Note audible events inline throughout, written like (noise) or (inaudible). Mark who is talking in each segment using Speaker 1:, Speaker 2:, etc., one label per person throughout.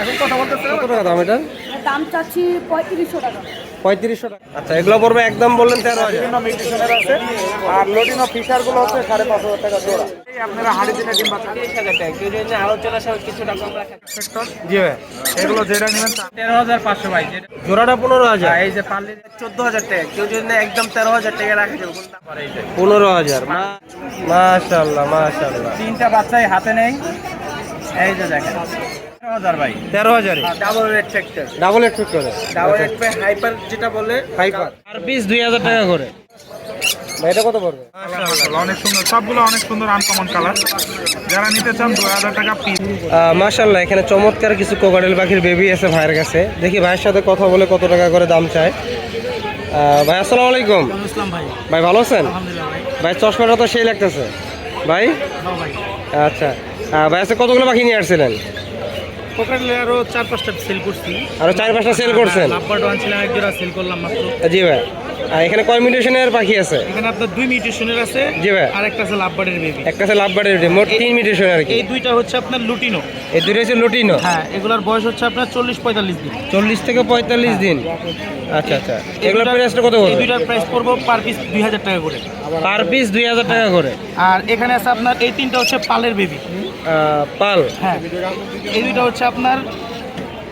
Speaker 1: এখন কথা বলতেছে
Speaker 2: কত টাকা দাম এটা?
Speaker 3: দাম চাচ্ছি পঁয়ত্রিশশো টাকা।
Speaker 2: পঁয়ত্রিশশো টাকা। আচ্ছা এগুলো পড়বে একদম বললেন তেরো হাজার।
Speaker 1: বিভিন্ন মিউটিশনের আছে। আর লোটিনো ফিশারগুলো হচ্ছে সাড়ে পাঁচ হাজার টাকা জোড়া। আপনারা হাড়ি দিনে ডিম বাচ্চা
Speaker 2: জি ভাই
Speaker 1: এগুলো যেটা নেবেন তেরো হাজার পাঁচশো ভাই
Speaker 2: জোড়াটা পনেরো হাজার।
Speaker 1: এই যে পারলে চোদ্দ হাজার টাকা। কেউ যদি একদম তেরো হাজার টাকা রাখে
Speaker 2: পনেরো হাজার। মাশাল্লাহ মাশাল্লাহ
Speaker 1: তিনটা বাচ্চাই হাতে নেই। এই যে দেখেন। তেরো ভাই।
Speaker 2: হাজারে
Speaker 1: ডাবল রেড ট্র্যাক্টর
Speaker 2: ডাবল একটু করে
Speaker 1: ডাবল রেড হাইপার যেটা বলে
Speaker 2: ফাইবার আর পিস দুই হাজার টাকা করে। এটা কত পড়বে?
Speaker 4: অনেক সুন্দর। সবগুলো অনেক সুন্দর আনকমন কালার যারা নিতে চান দু হাজার টাকা পিস
Speaker 2: মাশাল্লাহ এখানে চমৎকার কিছু কোকাডেল পাখির বেবি আছে ভাইয়ের কাছে। দেখি ভাইয়ের সাথে কথা বলে কত টাকা করে দাম চায়। আহ, ভাই আসসালামু আলাইকুম।
Speaker 1: ভাই।
Speaker 2: ভাই ভালো আছেন?
Speaker 1: ভাই।
Speaker 2: ভাই চশমাটা তো সেই লাগতেছে। ভাই?
Speaker 1: হ্যাঁ
Speaker 2: আচ্ছা। ভাই আজকে কতগুলো পাখি নিয়ে আসছিলেন?
Speaker 1: কোকারেলে আরও চার পাঁচটা সেল করছি।
Speaker 2: আরও চার পাঁচটা সেল করছেন?
Speaker 1: লাভবার ওয়ান ছিলাম এক জোড়া সেল করলাম মাত্র।
Speaker 2: জি ভাই। আর এখানে কয় মিউটেশনের পাখি আছে?
Speaker 1: এখানে আপনার দুই মিউটেশনের আছে
Speaker 2: জি ভাই।
Speaker 1: আর একটা আছে লাভবার্ডের বেবি
Speaker 2: একটা আছে লাভ বার্ডের মোট তিন মিউটেশন আর কি।
Speaker 1: এই দুইটা হচ্ছে আপনার লুটিনো।
Speaker 2: এই দুটো হচ্ছে লুটিনো?
Speaker 1: হ্যাঁ এগুলোর বয়স হচ্ছে আপনার চল্লিশ পঁয়তাল্লিশ দিন।
Speaker 2: চল্লিশ থেকে পঁয়তাল্লিশ দিন। আচ্ছা আচ্ছা। এগুলোর প্রাইসটা কত
Speaker 1: এই দুইটার প্রাইস পড়ব পার পিস দুই হাজার টাকা করে।
Speaker 2: পার পিস দুই হাজার টাকা করে।
Speaker 1: আর এখানে আছে আপনার এই তিনটা হচ্ছে পালের বেবি
Speaker 2: পাল।
Speaker 1: হ্যাঁ। এই দুইটা হচ্ছে আপনার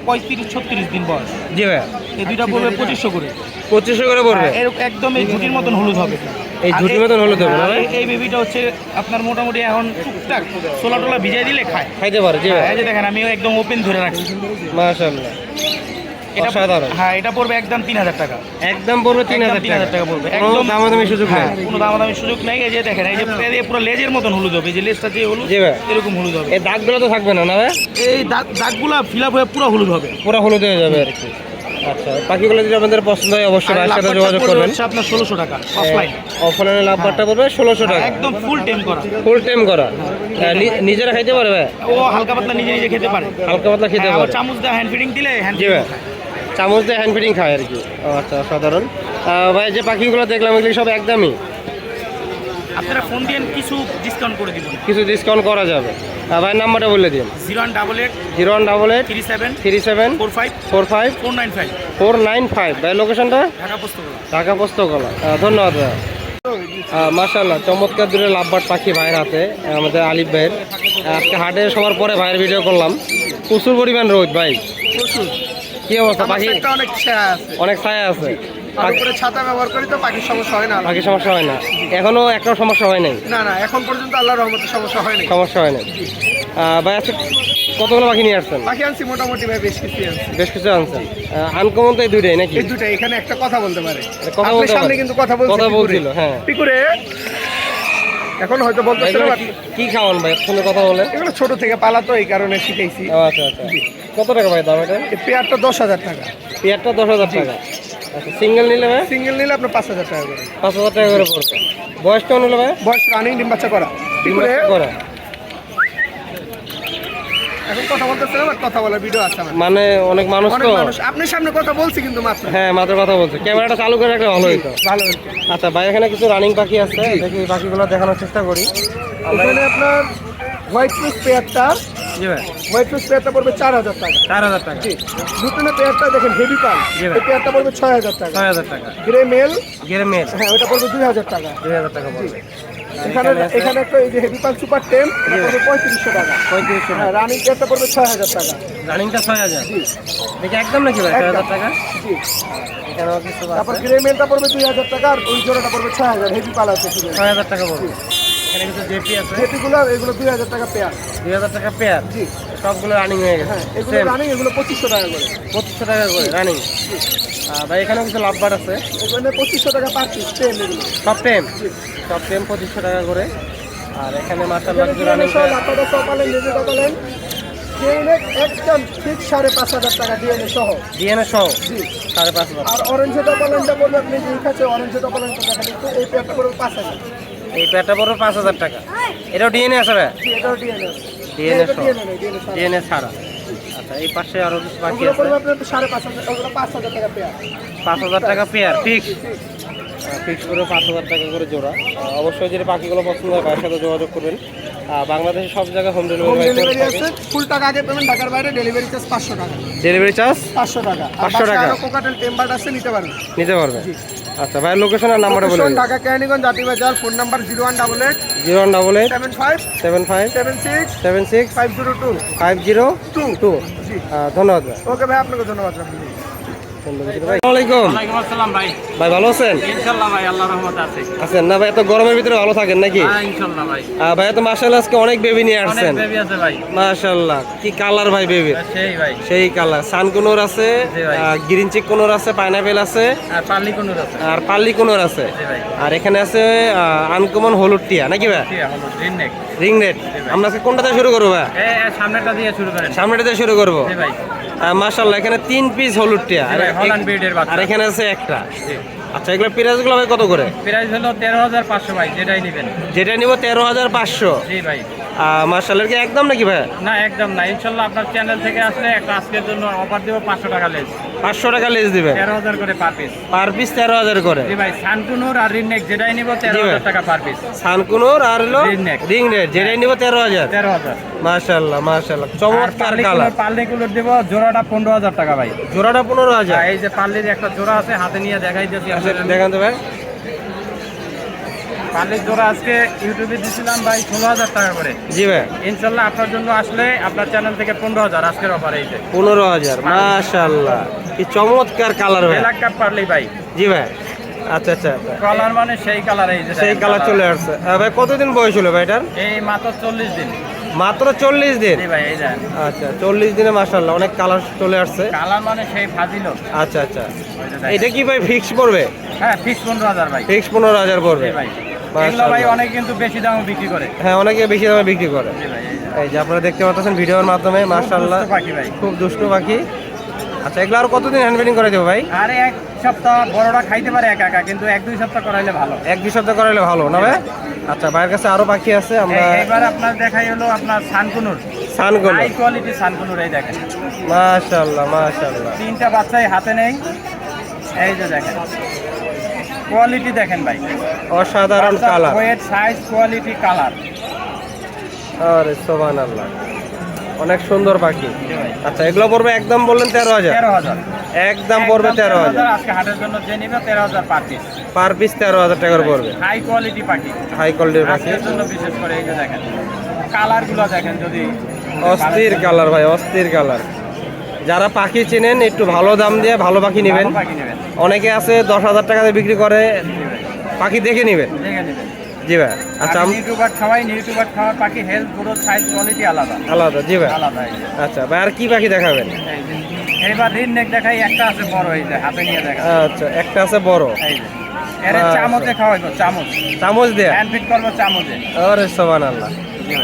Speaker 1: পঁয়ত্রিশ ছত্রিশ দিন বয়স।
Speaker 2: জি ভাইয়া।
Speaker 1: এই দুইটা পড়বে পঁচিশশো করে।
Speaker 2: পঁচিশশো করে পড়বে?
Speaker 1: হ্যাঁ, এরকম একদম এই ঝুটির মতন হলুদ হবে।
Speaker 2: এই ঝুঁটির মতন হলুদ হবে?
Speaker 1: এই- বেবিটা হচ্ছে আপনার মোটামুটি এখন টুকটাক সোলা টোলা ভিজাই দিলে খায়।
Speaker 2: খাইতে পারে জি
Speaker 1: হ্যাঁ,
Speaker 2: ভাই।
Speaker 1: এই যে দেখেন আমি একদম ওপেন ধরে রাখছি।
Speaker 2: মাশাআল্লাহ।
Speaker 1: এটা হ্যাঁ এটা পড়বে একদম তিন হাজার টাকা।
Speaker 2: একদম পড়বে তিন হাজার
Speaker 1: 3000
Speaker 2: টাকা।
Speaker 1: টাকা পড়বে।
Speaker 2: একদম
Speaker 1: একদম-
Speaker 2: দামাদামি সুযোগ নেই।
Speaker 1: হ্যাঁ কোনো দামাদামি সুযোগ নাই। এই যে দেখেন এই যে পুরো লেজের মতন হলুদ হবে। যে লেজটা যে হলুদ এরকম হলুদ হবে।
Speaker 2: এই দাগগুলো তো থাকবে না না
Speaker 1: এই দাগ দাগগুলা ফিল আপ হয়ে পুরো হলুদ হবে।
Speaker 2: পুরো হলুদ হয়ে যাবে আর কি। আচ্ছা পাখিগুলো যদি আপনাদের পছন্দ হয় অবশ্যই ভাইয়ের সাথে যোগাযোগ করবেন।
Speaker 1: হচ্ছে আপনার ষোলোশো টাকা অফলাইন
Speaker 2: অফলাইনে লাভবারটা পড়বে ষোলোশো টাকা।
Speaker 1: একদম ফুল টেম করা।
Speaker 2: ফুল টাইম করা। নিজেরা খাইতে পারে ভাই?
Speaker 1: ও হালকা পাতলা নিজে নিজে খেতে পারে।
Speaker 2: হালকা পাতলা খেতে
Speaker 1: হ্যাঁ,
Speaker 2: পারে।
Speaker 1: চামচ দিয়ে হ্যান্ড ফিডিং দিলে হ্যান্ড
Speaker 2: চামচ দিয়ে হ্যান্ড ফিডিং খায় আর কি। ও আচ্ছা সাধারণ। ভাই যে পাখিগুলো দেখলাম এগুলি সব একদমই।
Speaker 1: আপনারা ফোন দিয়ে কিছু ডিসকাউন্ট করে দিবেন।
Speaker 2: কিছু ডিসকাউন্ট করা যাবে। ভাইয়ের নাম্বারটা বলে দিন।
Speaker 1: Zero one double eight
Speaker 2: zero one double eight
Speaker 1: three seven
Speaker 2: three seven
Speaker 1: four five
Speaker 2: four five
Speaker 1: four nine five.
Speaker 2: Four nine five. ভাই লোকেশনটা
Speaker 1: ঢাকা পুস্তক
Speaker 2: ঢাকা পোস্তকলা ধন্যবাদ ভাই। মার্শাল্লাহ চমৎকার দূরে লাভবার পাখি ভাইয়ের হাতে আমাদের আলিফ ভাইয়ের। আজকে হাটে সবার পরে ভাইয়ের ভিডিও করলাম। প্রচুর পরিমাণ রোদ ভাই।
Speaker 1: প্রচুর।
Speaker 2: কি অবস্থা পাখি?
Speaker 1: অনেক ছায়া আছে।
Speaker 2: অনেক ছায়া আছে।
Speaker 1: তার উপরে ছাতা ব্যবহার করি তো পাখির সমস্যা হয় না
Speaker 2: পাখি সমস্যা হয় না। এখনও একটা সমস্যা হয় নাই?
Speaker 1: না না এখন পর্যন্ত আল্লাহর রহমতে সমস্যা হয়নি
Speaker 2: সমস্যা হয় নাই। ভাই আজকে কতগুলো পাখি নিয়ে আসছেন?
Speaker 1: পাখি আনছি মোটামুটি ভাই বেশ কিছু আনছি।
Speaker 2: বেশ কিছু আনছেন। আনকমন তো এই দুইটাই নাকি?
Speaker 1: এই দুটা এখানে একটা কথা বলতে পারে।
Speaker 2: কথা বলতে
Speaker 1: সামনে কিন্তু কথা বলছে
Speaker 2: কথা। বলছিল, হ্যাঁ।
Speaker 1: পিকুরে এখন হয়তো বলতে
Speaker 2: কি- খাওয়ান ভাই? ফোনে কথা বলে
Speaker 1: এগুলো ছোট থেকে পালা তো এই কারণে শিখেছি
Speaker 2: আচ্ছা আচ্ছা। কত টাকা ভাই দাম এটা?
Speaker 1: পেয়ারটা দশ হাজার টাকা।
Speaker 2: পেয়ারটা দশ হাজার টাকা। আচ্ছা সিঙ্গেল নিলে ভাই?
Speaker 1: সিঙ্গেল নিলে আপনার পাঁচ হাজার টাকা করে।
Speaker 2: পাঁচ হাজার টাকা করে পড়বে। বয়স কেমন হলো ভাই?
Speaker 1: বয়স রানিং ডিম বাচ্চা করা।
Speaker 2: করে।
Speaker 1: এখন কথা বলতেছে না কথা বলার ভিডিও আছে আমার
Speaker 2: মানে অনেক মানুষ তো।
Speaker 1: আপনার সামনে কথা বলছি কিন্তু মাত্র।
Speaker 2: হ্যাঁ মাত্র কথা বলছে। ক্যামেরাটা চালু করে রাখলে ভালো হতো
Speaker 1: ভালো
Speaker 2: আচ্ছা ভাই এখানে কিছু রানিং পাখি আছে। দেখি পাখিগুলো দেখানোর চেষ্টা করি।
Speaker 1: এখানে আপনার হোয়াইট রুস পেয়ারটা
Speaker 2: জি ভাই।
Speaker 1: হোয়াইট রুস পেয়ারটা পড়বে চার হাজার টাকা।
Speaker 2: চার হাজার টাকা।
Speaker 1: জি নতুনের পেয়ারটা দেখেন হেভি পাল।
Speaker 2: জি ভাই।
Speaker 1: এই পেয়ারটা পড়বে ছয় হাজার টাকা।
Speaker 2: ছয় হাজার টাকা।
Speaker 1: গ্রে মেল
Speaker 2: গেরে
Speaker 1: হ্যাঁ ওটা পড়বে দুই হাজার টাকা।
Speaker 2: দুই হাজার টাকা পড়বে।
Speaker 1: এখানে এখানে একটা এই যে হেভি পাল সুপার টেম পড়বে পঁয়ত্রিশশো টাকা।
Speaker 2: পঁয়ত্রিশশো
Speaker 1: হ্যাঁ রানিং পেয়ারটা পড়বে ছয় হাজার টাকা।
Speaker 2: রানিংটা ছয় হাজার। দেখি একদম নাকি ভাই? ছয় হাজার টাকা?
Speaker 1: জি। তারপর গ্রে মেলটা পড়বে দুই হাজার টাকা আর ওই জোড়াটা পড়বে ছয় হাজার। হেভি পাল আছে।
Speaker 2: ছয় হাজার টাকা পড়বে। এখানে কিছু জেপি আছে?
Speaker 1: যেটিগুলো এগুলো দুই হাজার টাকা পেয়ার
Speaker 2: দুই হাজার টাকা পেয়ার
Speaker 1: জি।
Speaker 2: সবগুলো রানিং হয়ে গেছে।
Speaker 1: হ্যাঁ এগুলো রানিং এগুলো পঁচিশশো টাকা করে।
Speaker 2: পঁচিশশো টাকা করে রানিং ভাই এখানেও কিছু লাভবার আছে?
Speaker 1: এখানে পঁচিশশো টাকা পার পিস টেম এগুলো।
Speaker 2: সব টেম সব টেম পঁচিশশো টাকা করে। আর এখানে কিছু
Speaker 1: ডিএনএ
Speaker 2: রানিং
Speaker 1: সহ লাপাটা নিজে একদম ঠিক সাড়ে পাঁচ হাজার টাকা ডিএনএ সহ।
Speaker 2: ডিএনএ সহ?
Speaker 1: জি।
Speaker 2: সাড়ে পাঁচ হাজার।
Speaker 1: আর অরেঞ্জ আপনি দেখা কিন্তু এই পেয়ারটা পড়বে পাঁচ হাজার।
Speaker 2: এই প্যাটটা পড়বে পাঁচ হাজার টাকা। এটাও ডিএনএ আছে
Speaker 1: ডিএনএ
Speaker 2: ডিএনএ
Speaker 1: ছাড়া।
Speaker 2: আচ্ছা এই পাশে আরও কিছু বাকি আছে?
Speaker 1: পাঁচ হাজার টাকা পেয়ার।
Speaker 2: ফিক্স ফিক্স করে পাঁচ হাজার টাকা করে জোড়া। অবশ্যই যদি পাখিগুলো পছন্দ হয় ভাইয়ের সাথে যোগাযোগ করবেন। বাংলাদেশের সব জায়গায় হোম ডেলিভারি
Speaker 1: আছে ফুল টাকা আগে পেমেন্ট ঢাকার বাইরে ডেলিভারি চার্জ পাঁচশো টাকা।
Speaker 2: ডেলিভারি চার্জ
Speaker 1: পাঁচশো টাকা।
Speaker 2: 500 টাকা।
Speaker 1: কোকাটেল টেম্পার্ড আছে নিতে পারবেন।
Speaker 2: নিতে পারবে আচ্ছা ভাই লোকেশন আর নাম্বারটা
Speaker 1: বলুন Dhaka Keraniganj Jatibazar phone number zero one double eight
Speaker 2: zero one double eight
Speaker 1: seven five
Speaker 2: seven five
Speaker 1: seven six
Speaker 2: seven six
Speaker 1: five zero two
Speaker 2: five zero
Speaker 1: two
Speaker 2: two ধন্যবাদ ভাই।
Speaker 1: ওকে ভাই আপনাকে ধন্যবাদ রাখবেন
Speaker 2: আসসালামু আলাইকুম
Speaker 5: ওয়ালাইকুম আসসালাম ভাই।
Speaker 2: ভাই ভালো আছেন?
Speaker 5: ইনশাল্লাহ ভাই আল্লাহ রহমত আছে।
Speaker 2: আছেন না ভাই? এত গরমের ভিতরে ভালো থাকেন নাকি?
Speaker 5: হ্যাঁ ভাই।
Speaker 2: তো মার্শাল্লাহ আজকে অনেক বেবি নিয়ে আসছেন।
Speaker 5: বেবি আছে
Speaker 2: কি কালার ভাই
Speaker 5: সেই ভাই।
Speaker 2: সেই কালার আছে
Speaker 5: জি
Speaker 2: গ্রিন চিক কোনোর আছে পাইনাপেল আছে
Speaker 5: আর আছে।
Speaker 2: পাল্লি কোনোর আছে। আর এখানে আছে আনকমন হলুদ টিয়া নাকি ভাই? রিং নেট আমরা আজকে কোনটা শুরু করব ভাই?
Speaker 5: সামনেটা দিয়ে শুরু
Speaker 2: সামনেটা করব। মাশাল্লাহ এখানে তিন পিস হলুদ টিয়া।
Speaker 5: হল্যান্ড ব্রিডের বাচ্চা।
Speaker 2: আর এখানে আছে একটা। আচ্ছা এগুলো পিরাজগুলো ভাই কত করে?
Speaker 5: প্রাইস হলো তেরো হাজার পাঁচশো ভাই যেটাই নেবেন।
Speaker 2: যেটা নিব তেরো হাজার পাঁচশো।
Speaker 5: জি ভাই।
Speaker 2: মার্শাল্লাহ কি একদম নাকি ভাই?
Speaker 5: না একদম না। ইনশাল্লাহ আপনার চ্যানেল থেকে আসলে একটা আজকের জন্য অফার দেবো পাঁচশো টাকা লেস।
Speaker 2: পাঁচশো টাকা লেস দিবে
Speaker 5: তেরো হাজার করে পার পিস
Speaker 2: পার পিস তেরো হাজার করে।
Speaker 5: জি ভাই সানকুনুর আর রিননেক যেটাই নিব তেরো হাজার টাকা পার পিস
Speaker 2: সানকুনোর আর হলো
Speaker 5: Ring neck।
Speaker 2: যেটাই নিব তেরো হাজার।
Speaker 5: তেরো হাজার।
Speaker 2: মার্শাল্লাহ মার্শাল্লাহ চমৎকার কালার
Speaker 5: পার্লিকুলোর দেবো জোড়াটা পনেরো হাজার টাকা ভাই।
Speaker 2: জোড়াটা পনেরো হাজার।
Speaker 5: এই যে পার্লির একটা জোড়া আছে হাতে নিয়ে দেখাই দিয়েছি
Speaker 2: আচ্ছা, দেখান তো ভাই।
Speaker 5: পার্লির জোড়া আজকে ইউটিউবে দিয়েছিলাম ভাই ষোলো হাজার টাকা করে।
Speaker 2: জি ভাই।
Speaker 5: ইনশাল্লাহ আপনার জন্য আসলে আপনার চ্যানেল থেকে পনেরো হাজার আজকের অফার এই যে।
Speaker 2: পনেরো হাজার মাশাল্লাহ কি চমৎকার কালার ভাই।
Speaker 5: ব্ল্যাক কাপ পারলি ভাই।
Speaker 2: জি ভাই। আচ্ছা আচ্ছা
Speaker 5: কালার মানে সেই কালার এই যে
Speaker 2: সেই কালার চলে আসছে। ভাই কতদিন বয়স হলো ভাই এটার?
Speaker 5: এই মাত্র চল্লিশ দিন।
Speaker 2: মাত্র চল্লিশ দিন? আচ্ছা চল্লিশ দিনে মাশাল্লাহ অনেক কালার চলে আসছে।
Speaker 5: কালার মানে সেই ফাজিল।
Speaker 2: আচ্ছা আচ্ছা। এটা কি ভাই ফিক্স পড়বে?
Speaker 5: হ্যাঁ ফিক্স পনেরো হাজার ভাই।
Speaker 2: ফিক্স পনেরো হাজার পড়বে।
Speaker 5: ভাই। এগুলো ভাই অনেক কিন্তু বেশি দামে বিক্রি করে।
Speaker 2: হ্যাঁ অনেকে বেশি দামে বিক্রি করে।
Speaker 5: ভাই এই যে।
Speaker 2: আপনারা দেখতে পাচ্ছেন ভিডিওর মাধ্যমে মাশাল্লাহ
Speaker 5: পাখি ভাই।
Speaker 2: খুব দুষ্টু পাখি। আচ্ছা এগুলো আর কতদিন হ্যান্ড ফিডিং করে দেবো ভাই?
Speaker 5: আরে এক সপ্তাহ বড়টা খাইতে পারে একা একা কিন্তু এক দুই সপ্তাহ করাইলে ভালো।
Speaker 2: এক দুই সপ্তাহ করাইলে ভালো না ভাই? আচ্ছা ভাইয়ের কাছে আরও পাখি আছে আমরা
Speaker 5: আপনার দেখাই হলো আপনার সানকুনুর। হাই কোয়ালিটি সানকুনুর এই দেখেন। তিনটা বাচ্চাই হাতে নেই। এই যে দেখেন। কোয়ালিটি দেখেন ভাই।
Speaker 2: অসাধারণ colour
Speaker 5: weight size quality colour
Speaker 2: আরে সোবান আল্লাহ অনেক সুন্দর পাখি। আচ্ছা এগুলো পড়বে একদম বললেন তেরো হাজার?
Speaker 5: তেরো হাজার।
Speaker 2: একদম পড়বে তেরো হাজার।
Speaker 5: আজকে হাটের জন্য যে নিবে তেরো হাজার পার পিস
Speaker 2: পার পিস তেরো হাজার টাকার পড়বে।
Speaker 5: হাই কোয়ালিটি পাখি।
Speaker 2: হাই কোয়ালিটির পাখি।
Speaker 5: জন্য বিশেষ করে এই যে দেখেন। কালারগুলো দেখেন যদি
Speaker 2: অস্থির কালার ভাই অস্থির কালার যারা পাখি চেনেন একটু ভালো দাম দিয়ে ভালো পাখি নেবেন। অনেকে আছে দশ হাজার টাকাতে বিক্রি করে পাখি দেখে নেবেন। জি ভাই আচ্ছা আম-
Speaker 5: খাওয়াই ইউটিউবার খাওয়ার পাখি হেলথ পুরো সাইজ কোয়ালিটি আলাদা।
Speaker 2: আলাদা জি ভাই।
Speaker 5: আলাদা
Speaker 2: আচ্ছা ভাই আর কি পাখি দেখাবেন?
Speaker 5: এইবার রিন নেক দেখাই একটা আছে বড় এই যে হাতে নিয়ে দেখা।
Speaker 2: আচ্ছা একটা আছে বড়।
Speaker 5: এই যে এর
Speaker 2: আচ্ছা।
Speaker 5: চামচে খাওয়াইবো চামচ।
Speaker 2: চামচ দেয়া?
Speaker 5: হ্যান্ড ফিট করব চামচে।
Speaker 2: আরে সোবান আল্লাহ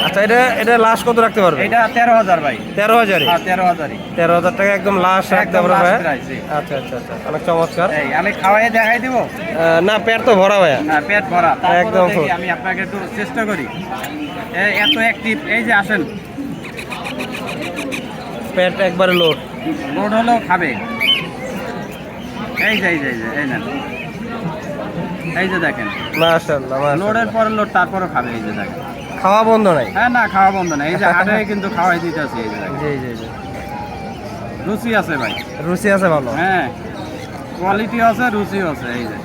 Speaker 2: আচ্ছা এটা এটা লাস্ট কত রাখতে পারবে?
Speaker 5: এটা তেরো হাজার ভাই।
Speaker 2: তেরো হাজারই
Speaker 5: হ্যাঁ তেরো হাজারই
Speaker 2: তেরো হাজার টাকা একদম লাস্ট রাখতে পারবে। ভাই আচ্ছা আচ্ছা আচ্ছা অনেক চমৎকার।
Speaker 5: এই আমি খাওয়াই দেখাই দিব?
Speaker 2: না পেট তো ভরা ভাইয়া।
Speaker 5: হ্যাঁ পেট ভরা।
Speaker 2: একদম
Speaker 5: আমি আপনাকে একটু চেষ্টা করি। এত অ্যাক্টিভ এই যে আসেন।
Speaker 2: পেট একবারে লোড
Speaker 5: লোড হলেও খাবে। এই যে এই যে এই যে এই যে দেখেন।
Speaker 2: মাশাআল্লাহ
Speaker 5: লোডের পরে লোড তারপরে খাবে এই যে দেখেন।
Speaker 2: খাওয়া বন্ধ নাই?
Speaker 5: হ্যাঁ না খাওয়া বন্ধ নাই। এই যে হাটে (laughs) কিন্তু খাওয়াই দিতেছি এই যে
Speaker 2: জি জি জি।
Speaker 5: রুচি আছে ভাই।
Speaker 2: রুচি আছে ভালো?
Speaker 5: হ্যাঁ কোয়ালিটি আছে রুচি আছে এই যে।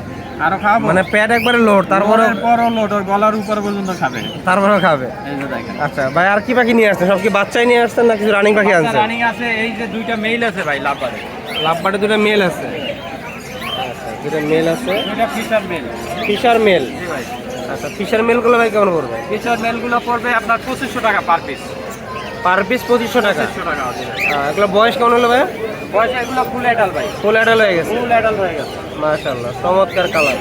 Speaker 5: আরও খাওয়াবো
Speaker 2: মানে পেট একবারে লোড তারপরে
Speaker 5: পরও লোড ওর গলার উপর পর্যন্ত খাবে।
Speaker 2: তারপরে খাবে?
Speaker 5: এই যে দেখেন।
Speaker 2: আচ্ছা ভাই আর কি পাখি নিয়ে আসছেন? সব কি বাচ্চাই নিয়ে আসছেন না কিছু রানিং পাখি আনছেন?
Speaker 5: রানিং আছে এই যে দুইটা মেইল আছে ভাই লাভবারে।
Speaker 2: লাভবাটে দুটো মেল আছে। আচ্ছা দুটো মেল আছে।
Speaker 5: দুইটা ফিশার মেল
Speaker 2: ফিশার মেল
Speaker 5: জি ভাই।
Speaker 2: আচ্ছা ফিশার মেলগুলো ভাই কেমন পড়বে?
Speaker 5: ফিশার মেলগুলো পড়বে আপনার পঁচিশশো টাকা পার পিস
Speaker 2: পার পিস পঁচিশশো টাকা।
Speaker 5: টাকা
Speaker 2: এগুলো বয়স কেমন হলো ভাই?
Speaker 5: পয়সা এগুলো ফুল অ্যাডাল ভাই।
Speaker 2: ফুল অ্যাডাল হয়ে গেছে।
Speaker 5: ফুল অ্যাডাল হয়ে গেছে।
Speaker 2: মাশাআল্লাহ চমৎকার কালার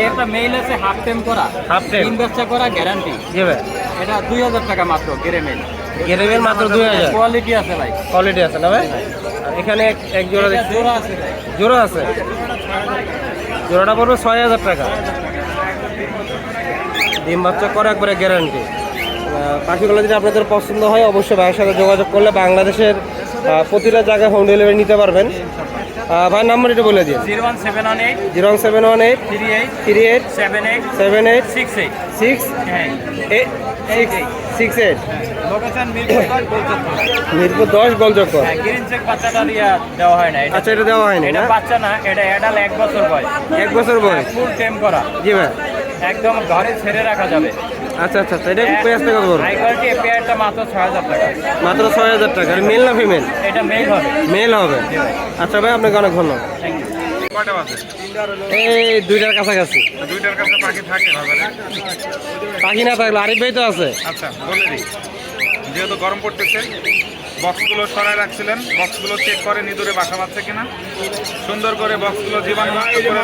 Speaker 5: একটা মেইল আছে হাফ টেম করা।
Speaker 2: হাফ টেম
Speaker 5: তিন বাচ্চা করা গ্যারান্টি
Speaker 2: জি ভাই।
Speaker 5: এটা দুই হাজার টাকা মাত্র গেরে মেল
Speaker 2: গেরেবের মাত্র দুই হাজার।
Speaker 5: কোয়ালিটি আছে ভাই।
Speaker 2: কোয়ালিটি আছে না ভাই? আর এখানে এক- এক জোড়া
Speaker 5: এটা জোড়া আছে
Speaker 2: জোড়া আছে? জোড়াটা পড়বে ছয় হাজার টাকা। ডিম বাচ্চা করে একবারে গ্যারান্টি পাখিগুলো যদি আপনাদের পছন্দ হয় অবশ্যই ভাইয়ের সাথে যোগাযোগ করলে বাংলাদেশের প্রতিটা জায়গায় হোম ডেলিভারি নিতে পারবেন। ভাইয়ের নাম্বার এটা বলে দিন।
Speaker 5: Zero one seven one eight
Speaker 2: zero seven one eight
Speaker 5: three eight
Speaker 2: three eight
Speaker 5: seven eight
Speaker 2: seven eight
Speaker 5: six eight
Speaker 2: six
Speaker 5: হ্যাঁ।
Speaker 2: Eight six six eight.
Speaker 5: Mirpur দশ
Speaker 2: গোলচক্কর
Speaker 5: হ্যাঁ গ্রিন চেক বাচ্চাটা দেওয়া হয় না।
Speaker 2: আচ্ছা এটা দেওয়া হয়নি
Speaker 5: এটা
Speaker 2: না?
Speaker 5: বাচ্চা না এটা অ্যাডাল এক বছর বয়স।
Speaker 2: এক বছর বয়স।
Speaker 5: ফুল টেম করা।
Speaker 2: জি ভাই।
Speaker 5: একদম ঘরে ছেড়ে রাখা যাবে।
Speaker 2: আচ্ছা আচ্ছা আচ্ছা এটা পেঁয়াজ টাকা বড়
Speaker 5: হাই কোয়ালিটি এপিআইটা মাত্র ছয় হাজার টাকা।
Speaker 2: মাত্র ছয় হাজার টাকা মেল না ফিমেল?
Speaker 5: এটা মেল হবে।
Speaker 2: মেল হবে। আচ্ছা ভাই আপনাকে অনেক ধন্যবাদ।
Speaker 5: থ্যাংক ইউ
Speaker 4: কয়টা বাজে?
Speaker 2: এই দুইটার কাছাকাছি।
Speaker 4: দুইটার কাছে পাখি থাকে
Speaker 2: পাখি না থাকলে আরিফ ভাই তো আছে।
Speaker 4: আচ্ছা বলে দিই। যেহেতু গরম পড়তেছে বক্সগুলো সরাই রাখছিলেন। বক্সগুলো চেক করে নিদুরে বাসা বাঁধছে কিনা। সুন্দর করে বক্সগুলো জীবাণুমুক্ত করে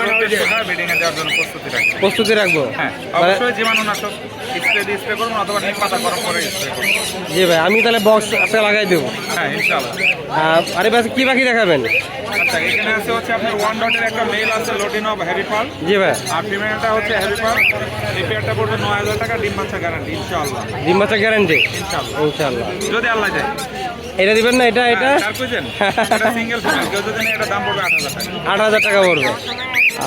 Speaker 4: ব্রিডিংয়ে এ দেওয়ার জন্য প্রস্তুতি রাখবেন
Speaker 2: প্রস্তুতি রাখব?
Speaker 4: হ্যাঁ
Speaker 2: মানে
Speaker 4: অবশ্যই জীবাণুনাশক স্প্রে দিয়ে স্প্রে করুন অথবা নিম পাতা গরম করে স্প্রে করুন।
Speaker 2: জি ভাই আমি তাহলে বক্স লাগাই দেবো।
Speaker 4: হ্যাঁ ইনশাআল্লাহ।
Speaker 2: আরিফ ভাই কি পাখি দেখাবেন?
Speaker 4: আচ্ছা এখানে আছে হচ্ছে আপনার ওয়ান ডটের একটা মেল আছে লোটিনো হ্যারি পাল
Speaker 2: জি ভাই।
Speaker 4: আর ফিমেলটা হচ্ছে হ্যারি পাল এই পেয়ারটা পড়বে নয় হাজার টাকা ডিম বাচ্চা গ্যারান্টি ইনশাআল্লাহ।
Speaker 2: ডিম বাচ্চা গ্যারান্টি
Speaker 4: ইনশাআল্লাহ।
Speaker 2: ইনশাল্লাহ
Speaker 4: যদি আল্লাহ যায়
Speaker 2: এটা দিবেন না এটা এটা?
Speaker 4: এটা সিঙ্গেল ফিমেল কেউ যদি এটা দাম পড়বে আট হাজার টাকা।
Speaker 2: আট হাজার টাকা পড়বে।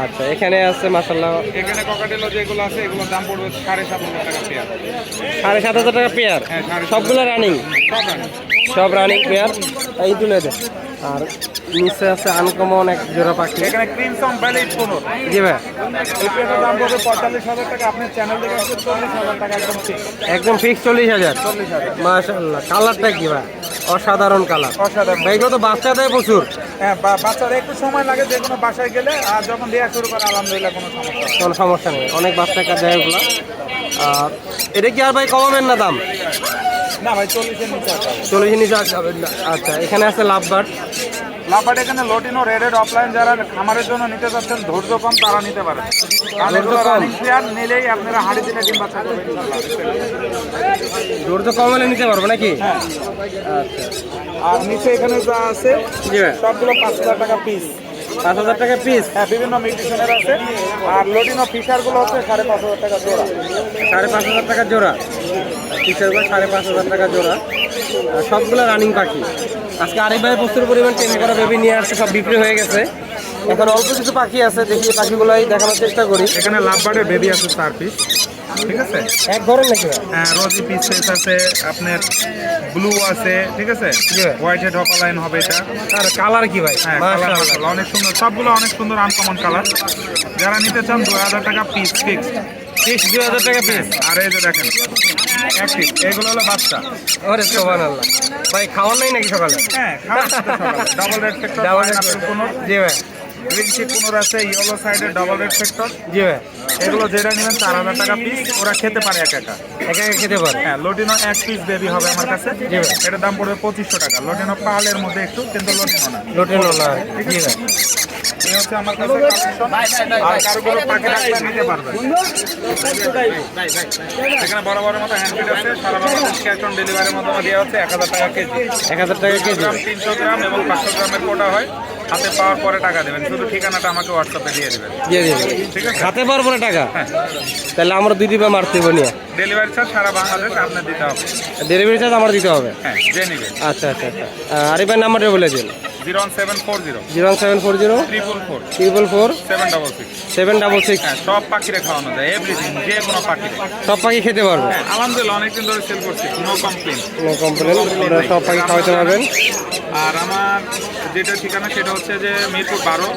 Speaker 2: আচ্ছা এখানে আছে মাসাল্লাহ
Speaker 4: এখানে ককাটেলো যেগুলো আছে এগুলোর দাম পড়বে সাড়ে সাত হাজার টাকা পেয়ার
Speaker 2: সাড়ে সাত হাজার টাকা পেয়ার
Speaker 4: হ্যাঁ।
Speaker 2: সবগুলো রানিং
Speaker 4: সব রানি
Speaker 2: সব রানিং পেয়ার এই তুলে দেয় আর নিচে আছে আনকমন এক জোড়া পাখি।
Speaker 4: এখানে ক্রিমসন কোনো।
Speaker 2: জি ভাই।
Speaker 4: এই পেয়ারটার দাম পড়বে পঁয়তাল্লিশ হাজার টাকা আপনার চ্যানেল থেকে চল্লিশ হাজার টাকা একদম ঠিক
Speaker 2: একদম ফিক্স চল্লিশ হাজার। মাসাল্লাহ কালারটা কি ভাই? অসাধারণ কালার
Speaker 4: অসাধারণ।
Speaker 2: ভাই তো বাচ্চা দেয় প্রচুর।
Speaker 4: হ্যাঁ বা- বাচ্চারা একটু সময় লাগে যে কোনো বাসায় গেলে আর যখন দেওয়া শুরু করে আলহামদুলিল্লাহ কোনো সমস্যা।
Speaker 2: কোনো সমস্যা নেই অনেক বাচ্চা দেয় ওগুলো আর এটা কি আর ভাই কমাবেন না দাম?
Speaker 4: না ভাই চল্লিশের নিচে আছে।
Speaker 2: চল্লিশ নিচে আর যাবেন না। আচ্ছা এখানে আছে লাভবার্ড
Speaker 4: লাফাট এখানে লটিনো রেডেড অফলাইন যারা খামারের জন্য নিতে চাচ্ছেন ধৈর্য কম তারা নিতে পারেন। কারণ এগুলো রানিং প্লেয়ার নিলেই আপনারা হাড়ি দিলে ডিম বাচ্চা করবেন ইনশাআল্লাহ।
Speaker 2: কম হলে নিতে পারব নাকি?
Speaker 4: হ্যাঁ।
Speaker 2: আচ্ছা
Speaker 4: আর নিচে এখানে যা আছে সবগুলো পাঁচ হাজার টাকা পিস
Speaker 2: পাঁচ হাজার টাকা পিস
Speaker 4: হ্যাঁ বিভিন্ন মিউটিশনের আছে। আর লটিনো ফিশারগুলো হচ্ছে সাড়ে পাঁচ হাজার টাকা জোড়া।
Speaker 2: সাড়ে পাঁচ হাজার টাকা জোড়া। টিচারগুলো সাড়ে পাঁচ হাজার টাকা জোড়া। সবগুলো রানিং পাখি। আজকে আরেক ভাই প্রচুর পরিমাণ টেনে করা বেবি নিয়ে আসছে সব বিক্রি হয়ে গেছে। এখন অল্প কিছু পাখি আছে দেখি পাখিগুলোই দেখানোর চেষ্টা করি।
Speaker 4: এখানে লাভ লাভবার্ডের বেবি আছে চার পিস ঠিক আছে?
Speaker 2: এক ঘরের নাকি
Speaker 4: হ্যাঁ রোজি পিস আছে আপনার ব্লু আছে ঠিক আছে? হোয়াইট হেড লাইন হবে এটা।
Speaker 2: আর কালার কি ভাই?
Speaker 4: হ্যাঁ কালার অনেক সুন্দর সবগুলো অনেক সুন্দর আনকমন কালার যারা নিতে চান দু হাজার টাকা পিস ফিক্স
Speaker 2: পিস দুই হাজার টাকা পিস
Speaker 4: আর এই যে দেখেন এক পিস এগুলো হলো বাচ্চা।
Speaker 2: ওরে সোবান আল্লাহ ভাই খাওয়ার নাই নাকি সকালে?
Speaker 4: হ্যাঁ double red
Speaker 2: Double
Speaker 4: double
Speaker 2: red
Speaker 4: কোনো
Speaker 2: জি ভাই।
Speaker 4: গ্রিন চিপ কোনোর আছে ইয়েলো সাইডের ডাবল রেড ফ্যাক্টর
Speaker 2: জি ভাই।
Speaker 4: এগুলো যেটা নেবেন চার হাজার টাকা পিস ওরা খেতে পারে একা একা।
Speaker 2: একা একা খেতে পারে?
Speaker 4: হ্যাঁ লোটিনো এক পিস বেবি হবে আমার কাছে। এটার দাম পড়বে পঁচিশশো টাকা। লোটিনো পালের মধ্যে একটু কিন্তু লোটিনো না।
Speaker 2: লোটে নোলা জি ভাই।
Speaker 4: এই হচ্ছে আমার কাছে কালেকশন আর কারোগুলো পাখি রাখলে নিতে পারবেন এখানে বড় বড় মতো হ্যান্ড আছে সারা বাংলাদেশ ক্যাশ অন ডেলিভারির মাধ্যমে দেওয়া হচ্ছে এক হাজার টাকা কেজি।
Speaker 2: এক হাজার টাকা কেজি।
Speaker 4: গ্রাম তিনশো গ্রাম এবং পাঁচশো গ্রামের কোটা হয়। হাতে পাওয়ার পরে টাকা দেবেন। শুধু ঠিকানাটা আমাকে হোয়াটসঅ্যাপে দিয়ে দেবেন।
Speaker 2: দিয়ে
Speaker 4: ঠিক আছে?
Speaker 2: না টাকা?
Speaker 4: হ্যাঁ।
Speaker 2: তাহলে আমরা দুই দিবে মারতে
Speaker 4: ডেলিভারি চার্জ সারা বাংলাদেশ আপনার দিতে হবে।
Speaker 2: ডেলিভারি চার্জ আমার দিতে হবে?
Speaker 4: হ্যাঁ যে নেবেন।
Speaker 2: আচ্ছা আচ্ছা আচ্ছা। আরিফের নাম্বারটা বলে দিন।
Speaker 4: Zero one seven four zero.
Speaker 2: Zero seven four zero.
Speaker 4: Triple four.
Speaker 2: Triple four.
Speaker 4: Seven double six.
Speaker 2: Seven double six.
Speaker 4: হ্যাঁ সব পাখিরে খাওয়ানো যায় এভরিথিং যে কোনো পাখিরে।
Speaker 2: সব পাখি খেতে পারবে?
Speaker 4: হ্যাঁ আলহামদুলিল্লাহ অনেকদিন ধরে সেল করছি নো কমপ্লেন
Speaker 2: সব পাখি খাওয়াতে পারবেন।
Speaker 4: আর আমার যেটা ঠিকানা সেটা হচ্ছে যে মিরপুর বারো।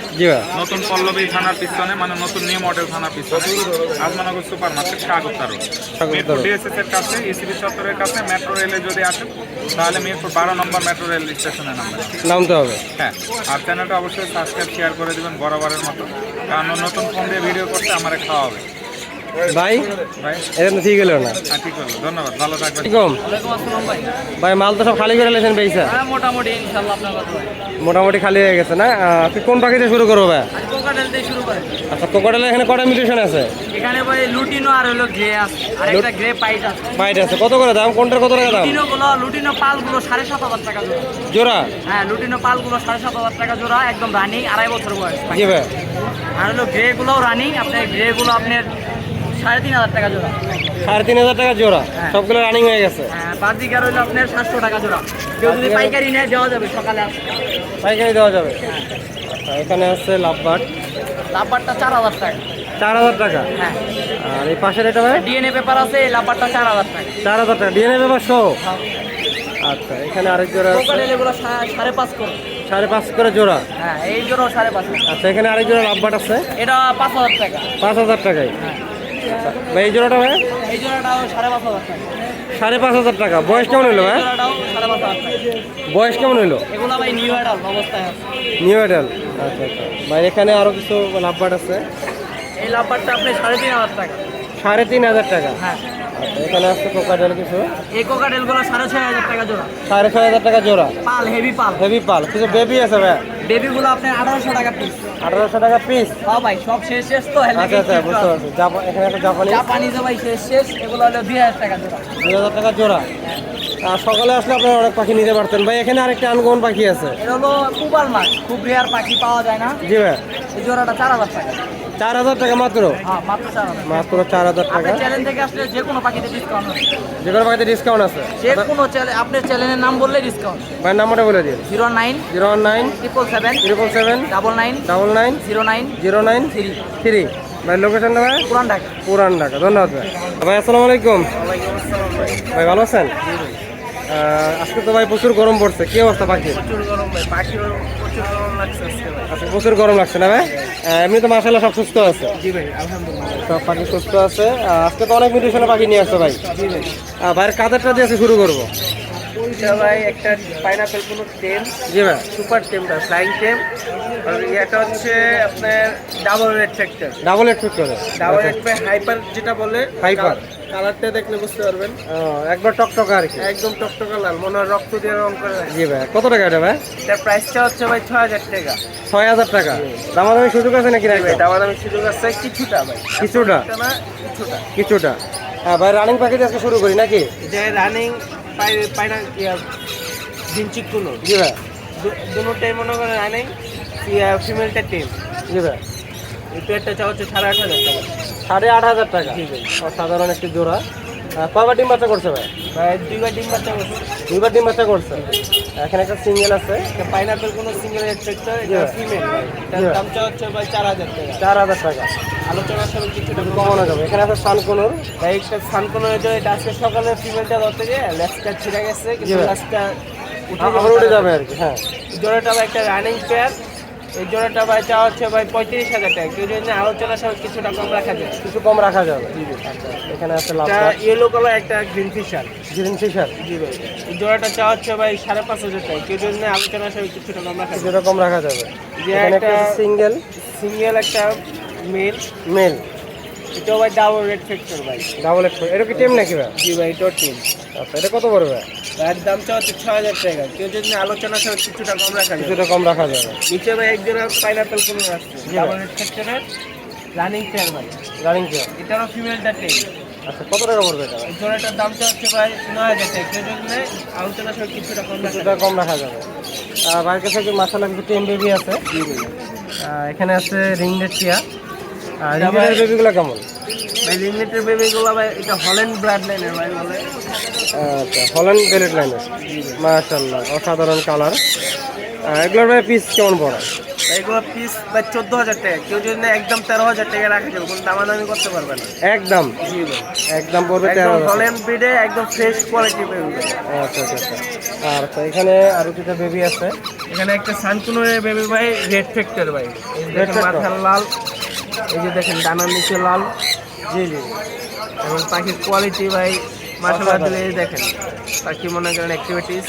Speaker 4: নতুন পল্লবী থানার পিছনে মানে নতুন নিউ মডেল থানার পিছনে। আজমানগর সুপার মার্কেট স্বাগতারো
Speaker 2: স্বাগতারো।
Speaker 4: মিরপুর ডিএসএস এর কাছে ইসিবি চত্বরের কাছে মেট্রো রেলে যদি আসেন তাহলে মিরপুর বারো নম্বর মেট্রো রেল স্টেশনে নামবেন
Speaker 2: নামতে হবে।
Speaker 4: হ্যাঁ আর চ্যানেলটা অবশ্যই সাবস্ক্রাইব শেয়ার করে দেবেন বরাবরের মতো। কারণ নতুন ফোন দিয়ে ভিডিও করতে আমার খাওয়া হবে
Speaker 2: ভাই তো ঠিক হলো না।
Speaker 4: হ্যাঁ ঠিক ধন্যবাদ ভালো থাকবেন।
Speaker 2: কম ভাই মাল তো সব খালি করে লেছেন পেয়েছা
Speaker 5: হ্যাঁ মোটামুটি ইনশাল্লাহ আপনার কথা।
Speaker 2: মোটামুটি খালি হয়ে গেছে না? তুই কোন পাখিতে শুরু করব ভাই?
Speaker 5: দিয়ে শুরু করে।
Speaker 2: আচ্ছা কোকোডালে এখানে কটা মিউটেশন আছে?
Speaker 5: এখানে ভাই লুটিনো আর হলো গ্রে আছে আর একটা গ্রে পাইট আছে।
Speaker 2: বাইট আছে। কত করে দাম? কোনটার কত টাকা দাম?
Speaker 5: লুটিনো গুলো লুটিনো টাকা জোড়া।
Speaker 2: জোড়া?
Speaker 5: হ্যাঁ লুটিনো টাকা জোড়া একদম রানিং আড়াই বছর বয়স।
Speaker 2: জি ভাই।
Speaker 5: আর হলো গ্রে রানিং আপনার গ্রে গুলো আপনার সাড়ে তিন হাজার টাকা জোড়া।
Speaker 2: সাড়ে তিন হাজার টাকা জোড়া।
Speaker 5: হ্যাঁ।
Speaker 2: সবগুলো রানিং হয়ে গেছে।
Speaker 5: হ্যাঁ বাজিকার হইল আপনার সাতশো টাকা জোড়া। কেউ যদি পাইকারি নেয় দেওয়া যাবে সকালে
Speaker 2: পাইকারি দেওয়া যাবে। আচ্ছা এখানে আছে লাভবাট
Speaker 5: লাভবারটা চার হাজার টাকা।
Speaker 2: চার হাজার টাকা?
Speaker 5: হ্যাঁ।
Speaker 2: আর এই পাশের এটা ভাই?
Speaker 5: ডিএনএ পেপার আছে এই লাম্বারটা চার হাজার টাকা।
Speaker 2: চার হাজার টাকা। ডিএনএ পেপার সহ? আচ্ছা এখানে আরেক জোড়া
Speaker 5: সাড়ে পাঁচ করে।
Speaker 2: সাড়ে পাঁচ করে জোড়া।
Speaker 5: হ্যাঁ এই জোড়াও সাড়ে পাঁচ
Speaker 2: আচ্ছা এখানে আরেক জোড়া লাভবাট আছে।
Speaker 5: এটা পাঁচ হাজার টাকা।
Speaker 2: পাঁচ হাজার টাকায়।
Speaker 5: হ্যাঁ।
Speaker 2: ভাই এই জোড়াটা ভাই?
Speaker 5: এই জোড়াটাও সাড়ে পাঁচ হাজার টাকা।
Speaker 2: সাড়ে পাঁচ হাজার টাকা। বয়স কেমন হইল ভাই? বয়স কেমন হইল?
Speaker 5: এগুলো ভাই নিউ অ্যাডাল অবস্থায় আছে।
Speaker 2: নিউ অ্যাডাল আচ্ছা আচ্ছা। ভাই এখানে আরও কিছু লাভবাট আছে?
Speaker 5: এই লাভবারটা আপনি সাড়ে তিন হাজার টাকা।
Speaker 2: সাড়ে তিন হাজার টাকা।
Speaker 5: হ্যাঁ।
Speaker 2: এখানে আছে কোকাটেল কিছু?
Speaker 5: এই কোকাটেলগুলো সাড়ে ছয় হাজার টাকা জোড়া।
Speaker 2: সাড়ে ছয় হাজার টাকা জোড়া।
Speaker 5: পাল হেভি পাল।
Speaker 2: হেভি পাল। কিছু বেবি আছে ভাই?
Speaker 5: বেবিগুলো আপনার আঠারোশো টাকা পিস
Speaker 2: আঠারোশো টাকা পিস
Speaker 5: হ্যাঁ ভাই সব শেষ শেষ তো
Speaker 2: আচ্ছা আচ্ছা বুঝতে পারছি। এখানে একটা জাপানি
Speaker 5: জাপানি যে ভাই শেষ শেষ। এগুলো হলো দুই হাজার টাকা জোড়া।
Speaker 2: দুই হাজার টাকা জোড়া। আর সকালে আসলে আপনারা অনেক পাখি নিতে পারতেন। ভাই এখানে আরেকটা আনকমন পাখি আছে।
Speaker 5: এটা হলো কুবাল মাছ। খুব রেয়ার পাখি পাওয়া যায় না।
Speaker 2: জি ভাই।
Speaker 5: এই জোড়াটা চার হাজার টাকা।
Speaker 2: চার হাজার টাকা মাত্র?
Speaker 5: হ্যাঁ মাত্র চার হাজার।
Speaker 2: টাকা।
Speaker 5: আপনার চ্যানেল থেকে আসলে যে কোনো পাখিতে ডিসকাউন্ট
Speaker 2: যে কোনো পাখিতে ডিসকাউন্ট আছে।
Speaker 5: যে কোনো আপনার চ্যানেলের নাম বললে ডিসকাউন্ট
Speaker 2: ভাই নাম্বারটা বলে দিন।
Speaker 5: Zero nine
Speaker 2: zero nine
Speaker 5: triple seven
Speaker 2: triple seven
Speaker 5: double nine
Speaker 2: double nine
Speaker 5: zero nine
Speaker 2: zero nine
Speaker 5: three.
Speaker 2: Three. ভাই লোকেশনটা ভাই?
Speaker 5: পুরান ঢাকা।
Speaker 2: পুরান ঢাকা। ধন্যবাদ ভাই। ভাই আসসালামু আলাইকুম। ভাই ভালো আছেন? আজকে তো ভাই প্রচুর গরম পড়ছে। কি অবস্থা পাখি
Speaker 5: প্রচুর গরম ভাই। পাখির প্রচুর গরম লাগছে আজকে
Speaker 2: আচ্ছা প্রচুর গরম লাগছে না ভাই? এমনি তো মাসাল্লাহ সব সুস্থ আছে। সব পাখি সুস্থ আছে। আজকে তো অনেক মিউটেশনের পাখি নিয়ে আসছে ভাই। ভাইয়ের কাদেরটা দিয়ে শুরু করব।
Speaker 5: ভাই একটা পাইনাপেল কোনো টেম
Speaker 2: জি ভাই।
Speaker 5: সুপার টেমটা ফ্লাইং টেম আর এটা হচ্ছে আপনার double red factor
Speaker 2: double red fit করে
Speaker 5: ডাবল রেড হাইপার যেটা বলে
Speaker 2: Hyper।
Speaker 5: কালারটা দেখলে বুঝতে পারবেন।
Speaker 2: একবার টকটকা আর কি।
Speaker 5: একদম টকটকা লাল মনে হয় রক্ত দিয়ে রং করে
Speaker 2: জি ভাই কত টাকা এটা ভাই?
Speaker 5: এটার প্রাইসটা হচ্ছে ভাই ছয় হাজার টাকা।
Speaker 2: ছয় হাজার টাকা। দামাদামি সুযোগ আছে নাকি
Speaker 5: ভাই
Speaker 2: রাখবেন
Speaker 5: দামি সুযোগ আছে কিছুটা ভাই।
Speaker 2: কিছুটা?
Speaker 5: কিছুটা
Speaker 2: কিছুটা। হ্যাঁ ভাই রানিং দিয়ে আজকে শুরু করি নাকি?
Speaker 5: যে রানিং পাইনা দিনচিক কোনো
Speaker 2: জি ভাই।
Speaker 5: দুটোটাই মনে করে রানিং ফিমেলটা টিম
Speaker 2: জি ভাই।
Speaker 5: এটা একটা চা হচ্ছে সাড়ে আট হাজার টাকা।
Speaker 2: সাড়ে আট হাজার টাকা। সাধারণ একটি জোড়া। কয়বার ডিম বাচ্চা করছে ভাই?
Speaker 5: ভাই দুইবার ডিম বাচ্চা করছে।
Speaker 2: দুইবার ডিম বাচ্চা করছে। এখানে একটা সিঙ্গেল আছে।
Speaker 5: পাইনাপেল কোনো সিঙ্গেল. ফিমেল. দামটা হচ্ছে ভাই। চার হাজার টাকা।
Speaker 2: চার হাজার টাকা।
Speaker 5: কিছুটা
Speaker 2: কমানো যাবে। এখানে আছে সানকনুর।
Speaker 5: ভাই একটা সানকোনো এটা আজকে সকালে ফিমেলটা ধরতে গিয়ে লেসটা ছিঁড়ে গেছে। কিন্তু. লেসটা
Speaker 2: উঠে যাবে আর কি হ্যাঁ।
Speaker 5: জোড়াটা একটা রানিং পেয়ার এই জোড়াটা ভাই চা হচ্ছে ভাই পঁয়ত্রিশ হাজার টাকা। কেউ যদি আলোচনার সময় কিছুটা কম রাখা যায়।
Speaker 2: কিছু কম রাখা যাবে। আচ্ছা, এখানে আছে
Speaker 5: ইয়েলো কালার একটা গ্রিন ফিশার
Speaker 2: গ্রিন ফিশার
Speaker 5: জি ভাই। এই জোড়াটা চা হচ্ছে ভাই সাড়ে পাঁচ হাজার টাকা। কেউ যদি আলোচনার সময় কিছুটা কম রাখা
Speaker 2: কিছুটা কম রাখা যাবে।
Speaker 5: যে
Speaker 2: একটা সিঙ্গেল
Speaker 5: সিঙ্গেল একটা মেল
Speaker 2: মেল
Speaker 5: এটাও ভাই ডাবল রেড ফ্যাক্টর ভাই।
Speaker 2: ডাবল একশো এটা কি টেম নাকি ভাই?
Speaker 5: জি ভাই এটাও টিম
Speaker 2: আচ্ছা এটা কত পড়বে?
Speaker 5: এর দামটা হচ্ছে ছয় হাজার টাকা। কেউ যদি আলোচনার সাথে কিছুটা কম রাখা যায়
Speaker 2: কিছুটা কম রাখা যাবে।
Speaker 5: নিচে ভাই এক জোড়া পাইনাপেল কোনো রাখছে ডাবল রেড ফ্যাক্টরের রানিং পেয়ার ভাই।
Speaker 2: রানিং কি
Speaker 5: এটারও ফিমেলটা টেন
Speaker 2: আচ্ছা কত টাকা পড়বে এটা?
Speaker 5: জোড়াটার দামটা হচ্ছে ভাই নয় হাজার টাকা। কেউ যদি নেয় আলোচনার সাথে কিছুটা কম রাখা
Speaker 2: কিছুটা কম রাখা যাবে। কাছে মাসালা কিছু টেম বেবি আছে? এখানে আছে রিংনেট টিয়া
Speaker 5: ভাই-
Speaker 2: বেবিগুলো কেমন?
Speaker 5: ভাই লিমিটেড বেবিগুলো ভাই এটা হল্যান্ড ব্রাড লাইনের ভাই বলে।
Speaker 2: আচ্ছা হল্যান্ড বেলেট লাইনের মাশাল্লাহ অসাধারণ কালার এগুলোর ভাই পিস কেমন পড়ে?
Speaker 5: এইগুলো পিস চোদ্দ হাজার টাকা। কেউ যদি একদম তেরো হাজার টাকা রাখা যাবে কোনো দামাদামি করতে পারবে না।
Speaker 2: একদম?
Speaker 5: জি ভাই।
Speaker 2: একদম পড়বে তেরো
Speaker 5: একদম ব্রিডে একদম ফ্রেশ কোয়ালিটি বেবি
Speaker 2: আচ্ছা আচ্ছা আচ্ছা। আর আচ্ছা, এখানে দুটো বেবি আছে।
Speaker 5: এখানে একটা সানকুনের বেবি ভাই রেড ফ্যাক্টর ভাই। মাথার লাল। এই যে দেখেন ডানার নিচে লাল
Speaker 2: জি জি
Speaker 5: এবং পাখির কোয়ালিটি ভাই মাসাল্লাহ দিলে দেখেন পাখি মনে করেন অ্যাক্টিভিটিস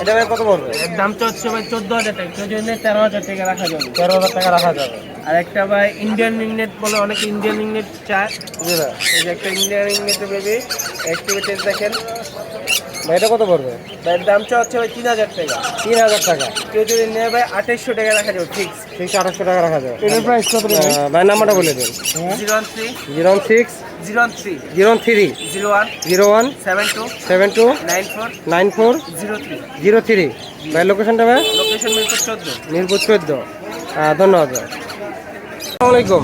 Speaker 2: এটা ভাই কত পড়বে?
Speaker 5: এর দামটা হচ্ছে ভাই চোদ্দ হাজার টাকা কেউ যদি নেয় তেরো হাজার টাকা রাখা যাবে।
Speaker 2: তেরো হাজার টাকা রাখা যাবে।
Speaker 5: আর একটা ভাই ইন্ডিয়ান ইংনেট বলে অনেক ইন্ডিয়ান ইংনেট চায়। এই যে একটা ইন্ডিয়ান ইংনেটের বেবি অ্যাক্টিভিটিস দেখেন।
Speaker 2: ভাই এটা কত পড়বে?
Speaker 5: এর দামটা হচ্ছে ভাই তিন হাজার টাকা।
Speaker 2: তিন হাজার টাকা।
Speaker 5: কেউ যদি নেয় ভাই আঠাইশশো টাকা রাখা যাবে ফিক্স
Speaker 2: তিনশো আঠাশশো টাকা রাখা যাবে।
Speaker 5: এটার প্রাইস কত
Speaker 2: ভাই নাম্বারটা বলে দিন।
Speaker 5: Zero one three.
Speaker 2: Zero one six
Speaker 5: zero one three.
Speaker 2: Zero three.
Speaker 5: Zero one.
Speaker 2: Zero one.
Speaker 5: Seven two.
Speaker 2: Seven two.
Speaker 5: Nine four.
Speaker 2: Nine four.
Speaker 5: Zero three.
Speaker 2: Zero three. ভাই লোকেশনটা ভাই?
Speaker 5: লোকেশন মিরপুর চোদ্দ।
Speaker 2: মিরপুর চোদ্দ। ধন্যবাদ ভাই।
Speaker 6: ওয়ালাইকুম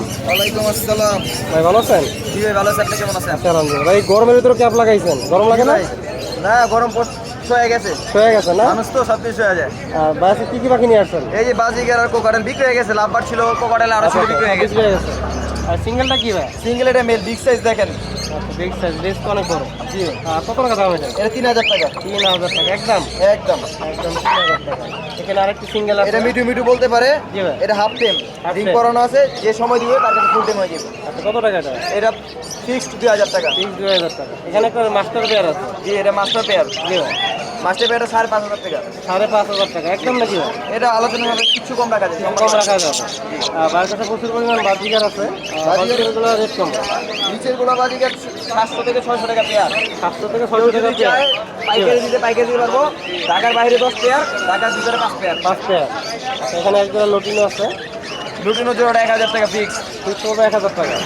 Speaker 6: আসসালাম।
Speaker 2: ভাই ভালো আছেন?
Speaker 6: জি ভাই ভালো আছেন আপনি কেমন আছেন?
Speaker 2: আচ্ছা আলহামদুলিল্লাহ। ভাই গরমের ভিতরে ক্যাপ লাগাইছেন? গরম লাগে না?
Speaker 6: না গরম হয়ে গেছে।
Speaker 2: হয়ে গেছে না?
Speaker 6: মানুষ তো সব কিছু হয়ে যায়।
Speaker 2: আর বাসে কি কি পাখি নিয়ে আসছেন?
Speaker 6: এই যে বাজিগার আর কোকারেল বিক্রি হয়ে গেছে লাভবার ছিল কোকারেল আরও ছিল বিক্রি হয়ে গেছে।
Speaker 2: বিক্রি হয়ে গেছে। আর সিঙ্গেলটা কি ভাই?
Speaker 6: সিঙ্গেল এটা মেল বিগ সাইজ দেখেন।
Speaker 2: আচ্ছা বিগ সাইজ বেশ অনেক বড়।
Speaker 6: জি।
Speaker 2: কত টাকা দাম এটা?
Speaker 6: এটা তিন হাজার টাকা।
Speaker 2: তিন হাজার টাকা একদম?
Speaker 6: একদম।
Speaker 2: একদম তিন হাজার টাকা। এখানে আরেকটি সিঙ্গেল আছে।
Speaker 6: এটা মিটু মিটু বলতে পারে।
Speaker 2: জি ভাই।
Speaker 6: এটা হাফ টেম রিং করানো আছে। যে সময় দিবে তার কাছে ফুল টেম হয়ে যাবে।
Speaker 2: আচ্ছা কত টাকা এটা?
Speaker 6: এটা ফিক্সড দুই হাজার টাকা।
Speaker 2: তিরিশ দুই হাজার টাকা। এখানে একটা মাস্টার পেয়ার আছে।
Speaker 6: জি এটা মাস্টার পেয়ার
Speaker 2: জি ভাই।
Speaker 6: মাস্টার পেয়ারটা সাড়ে পাঁচ হাজার টাকা।
Speaker 2: সাড়ে পাঁচ হাজার টাকা একদম নাকি
Speaker 6: এটা আলোচনা হবে কিছু কম রাখা যায়
Speaker 2: কম রাখা যাবে। বাড়ির কাছে প্রচুর পরিমাণ বাজিকার আছে। বাজিকারগুলো রেট কম।
Speaker 6: বাজিকার সাতশো থেকে ছয়শো টাকা পেয়ার।
Speaker 2: সাতশো থেকে ছয়শো টাকা পেয়ার।
Speaker 6: পাইকারি দিতে পাইকারি দিতে পারব। ঢাকার বাইরে দশ পেয়ার ঢাকার ভিতরে পাঁচ পেয়ার।
Speaker 2: পাঁচ পেয়ার। এখানে একজন লটিনো আছে।
Speaker 6: লুটিনো জোড়াটা এক হাজার টাকা ফিক্স
Speaker 2: ফিক্স করবে এক হাজার টাকা।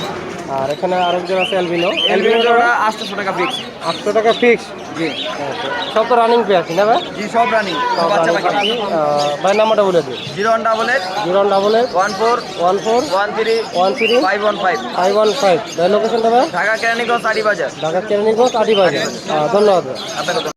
Speaker 2: আর এখানে আরেকজন আছে অ্যালবিনো
Speaker 6: এলবিনো জোড়া আটশোশো টাকা ফিক্স
Speaker 2: আটশো টাকা ফিক্স
Speaker 6: জি।
Speaker 2: সব তো রানিং পেয়ার কি না ভাই?
Speaker 6: জি সব রানিং
Speaker 2: সব। ভাই নাম্বারটা বলে দিন।
Speaker 6: Zero one double eight
Speaker 2: zero double eight
Speaker 6: one four.
Speaker 2: One four.
Speaker 6: One three.
Speaker 2: One three.
Speaker 6: Five one five.
Speaker 2: Five one five. ভাই লোকেশনটা ভাই?
Speaker 6: ঢাকা কেরানীগঞ্জ আড়ি বাজার
Speaker 2: ঢাকা কেরানীগঞ্জ আটি বাজার ধন্যবাদ।